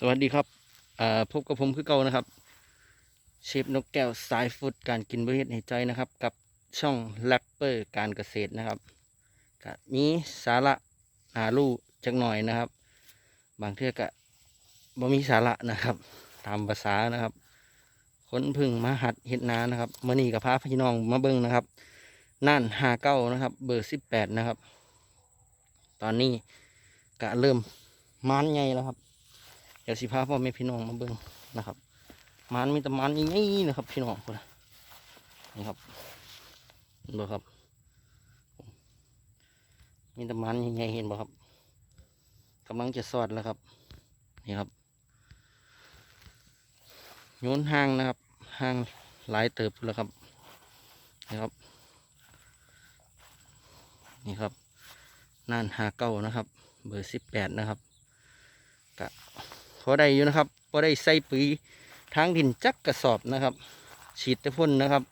สวัสดีครับพบกับผมคือเก่านะครับ เชฟนกแก้วสายฟุตการกินบริเวณในใจนะครับ กับช่องแรปเปอร์การเกษตรนะครับก็มีสาระหาลู่จักหน่อยนะครับ บางเทื่อก็บ่มีสาระนะครับ ตามภาษานะครับคนพึ่งมาหัดเฮ็ดนานะครับมื่อนี้กับพาพี่น้องมาเบิ้งนะครับน่านหาเก้านะครับ เบอร์สิบแปดนะครับ ตอนนี้ก็เริ่มมานใหญ่แล้วครับ ดี๋ยวสิพาพ่อแม่พี่น้องมาเบิ่งนะครับมันมีแต่มันใหญ่ๆนะครับ พี่น้องคนนี่ครับเห็นบ่ครับ มีแต่มันใหญ่ๆเห็นบ่ครับกำลังจะสอดแล้วครับ นี่ครับโยนห่างนะครับห่างหลายเติบแล้วครับนี่ครับ นี่ครับน่านหาเก้านะครับ เบอร์สิบแปดนะครับกะ อได้อยู่นะครับพอได้ใส่ปุ๋ยทางดินจักกระสอบนะครับ ฉีดต่พ่นนะครับ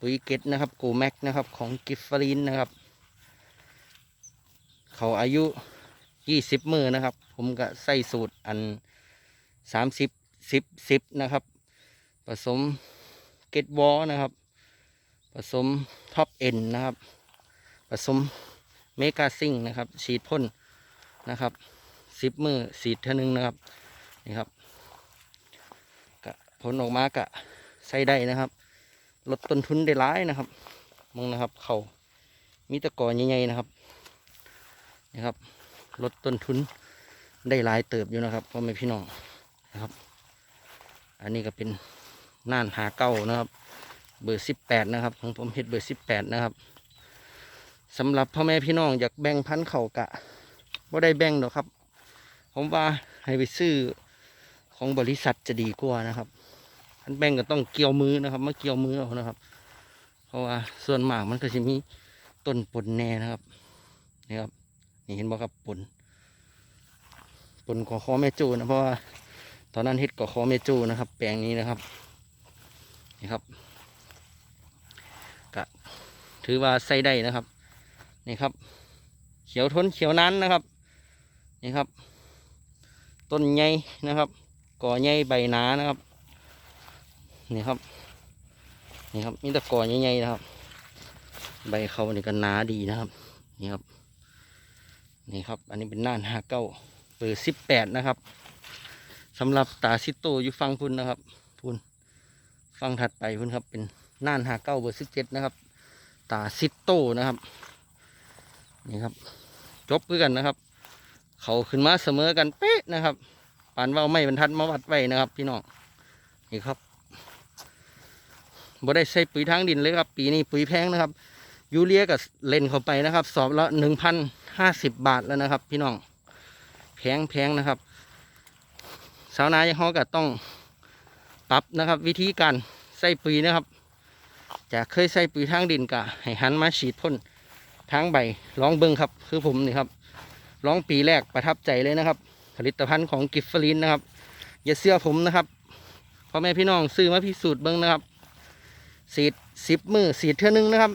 ปุ๋ยเกตนะครับโกแม็กนะครับของกิฟฟารีนนะครับ เขาอายุยี่สิบมือนะครับ ผมก็ใส่สูตรอันสามสิบสิบสิบนะครับ ผสมเกตวอนะครับ ผสมท็อปเอ็นนะครับ ผสมเมกาซิงนะครับ ฉีดพ่นนะครับสิบมือสีดเท่านึงนะครับ นี่ครับกะผลออกมากะใส่ได้นะครับ ลดต้นทุนได้หลายนะครับมองนะครับ เขามีตะกอใหญ่ๆนะครับนี่ครับ ลดต้นทุนได้หลายเติบอยู่นะครับพ่อแม่พี่น้องนะครับ อันนี้ก็เป็นน่านหาเก้านะครับ เบอร์สิบแปดนะครับของผมเฮ็ดเบอร์สิบแปดนะครับสำหรับพ่อแม่พี่น้องอยากแบ่งพันเข่ากะว่าได้แบ่งหรอกครับ ผมว่าให้ไปซื้อ ของบริษัทจะดีกว่านะครับอันแบ่งก็ต้องเกี่ยวมือนะครับมาเกี่ยวมือเอานะครับ เพราะว่าส่วนมากมันก็จะมีต้นปนแน่นะครับนี่ครับนี่เห็นบ่ครับปนปนกอคอแม่จูนะเพราะว่าตอนนั้นเฮ็ดกอคอแม่จูนะครับ แปลงนี้นะครับนี่ครับก็ถือว่าใส่ได้นะครับนี่ครับ เขียวทนเขียวนั้นนะครับนี่ครับ ต้นใหญ่นะครับ กอใหญ่ใบหนานะครับนี่ครับนี่ครับมีแต่กอใหญ่ๆนะครับ ใบเขาเนี่ก็หนาดีนะครับนี่ครับนี่ครับ อันนี้เป็นน่านห้าเก้าเบอร์สิบแปดนะครับสำหรับตาซิโตอยู่ฟังพุ่นนะครับพุ่นฟังถัดไปพุ่นครับ เป็นน่านห้าเก้าเบอร์สิบเจ็ดนะครับ ตาซิโตนะครับนี่ครับ จบเพื่อกันนะครับ เขาขึ้นมาเสมอกันเป๊ะนะครับ ปานว่าไม่บรรทัดมาวัดไว้นะครับ พี่น้องนี่ครับบ่ได้ใส่ปุ๋ยทางดินเลยครับ ปีนี้ปุ๋ยแพงนะครับ ยูเรียกับเล่นเข้าไปนะครับ สอบละหนึ่งพันห้าสิบบาทแล้วนะครับ พี่น้องแพงแพงนะครับ สาวนายังฮอก็ต้องปรับนะครับ วิธีการใส่ปุ๋ยนะครับจากเคยใส่ปุ๋ยทางดินกะให้หันมาฉีดพ่นทางใบลองเบิ้งครับ คือผมนี่ครับร้องปีแรกประทับใจเลยนะครับ ผลิตภัณฑ์ของกิฟฟลินนะครับ อย่าเสื้อผมนะครับพ่อแม่พี่น้องซื้อมาพิสูจน์เบิ้งนะครับสีดสิบมือสีดเท่านึงนะครับ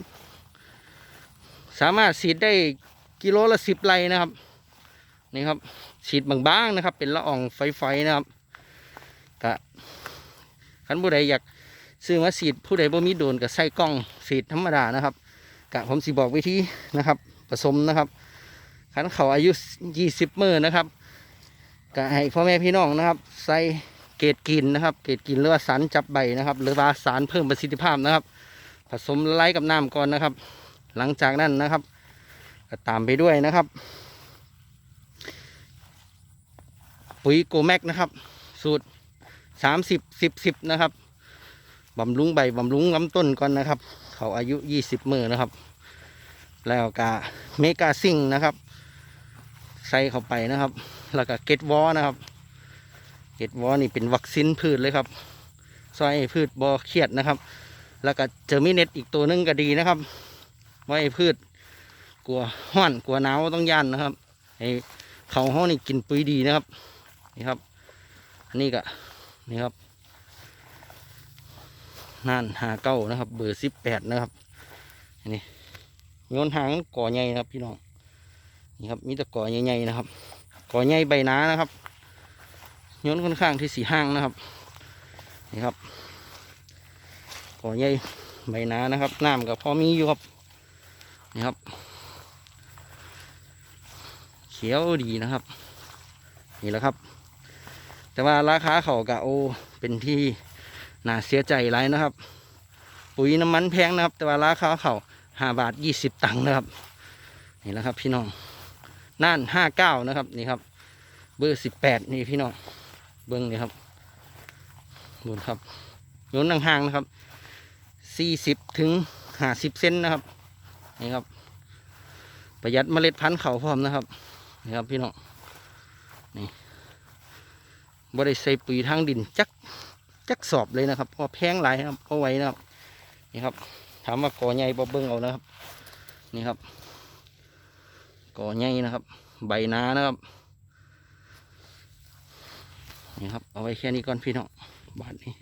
สามารถสีดได้กิโลละสิบไร่นะครับนี่ครับฉีดบางๆนะครับ เป็นละอองไฟๆนะครับกะขันผู้ใดอยากซื้อมาสีดผู้ใดบ่มีโดนกับใส่กล้องสีดธรรมดานะครับกะผมสิบอกวิธีนะครับ ผสมนะครับขันเขาอายุยี่สิบมือนะครับ ก็ให้พ่อแม่พี่น้องนะครับ ใส่เกรดกินนะครับ เกรดกินหรือว่าสารจับใบนะครับ หรือว่าสารเพิ่มประสิทธิภาพนะครับ ผสมไล่กับน้ำก่อนนะครับ หลังจากนั้นนะครับ ก็ตามไปด้วยนะครับ ปุ๋ยโกแม็กนะครับ สูตรสามสิบสิบสิบนะครับบำรุงใบบำรุงลำต้นก่อนนะครับ เขาอายุยี่สิบมือนะครับ แล้วก็เมกาซิงนะครับ ใส่เข้าไปนะครับ แล้วก็เกตวอนะครับ เกตวอนี่เป็นวัคซีนพืชเลยครับซอยให้พืชบอเครียดนะครับ แล้วก็เจอมิเน็ตอีกตัวหนึงก็ดีนะครับไว้พืชกลัวห้อนกลัวหนาวต้องยันนะครับให้เขาห้องนี่กินปุ๋ยดีนะครับ นี่ครับอันนี้ก็นี่ครับน่านหาเก้านะครับ เบอร์สิบแปดนะครับอันนี้โยนหางก่อใหญ่นะครับพี่น้อง นี่ครับมีแต่กอใหญ่ๆนะครับกอใหญ่ใบหนานะครับโยนค่อนข้างที่สีห้างนะครับนี่ครับกอใหญ่ใบหนานะครับน้ำกับพอมีอยู่ครับนี่ครับ เขียวดีนะครับ นี่แหละครับ แต่ว่าราคาเขากะโอเป็นที่น่าเสียใจไรนะครับ ปุ๋ยน้ำมันแพงนะครับ แต่ว่าราคาเขาห้าบาทยี่สิบตังค์นะครับ นี่แหละครับพี่น้อง น่านห้าเก้านะครับนี่ครับ เบอร์สิบแปดนี่พี่น้องเบิ้งนี่ครับบนครับโยนห่างๆนะครับสี่สิบถึงห้าสิบเซนนะครับนี่ครับ ประหยัดเมล็ดพันธุ์เขาพร้อมนะครับนี่ครับพี่น้องนี่บริใส่ปุ๋ยทางดินจักจักสอบเลยนะครับเพราะแพงหลายครับเอาไว้นะครับนี่ครับ ถามว่าก่อใหญ่บ่เบิ้งเอานะครับ นี่ครับ ก่อใหญ่นะครับ ใบนานะครับนี่ครับ เอาไว้แค่นี้ก่อนพี่น้องบาทนี้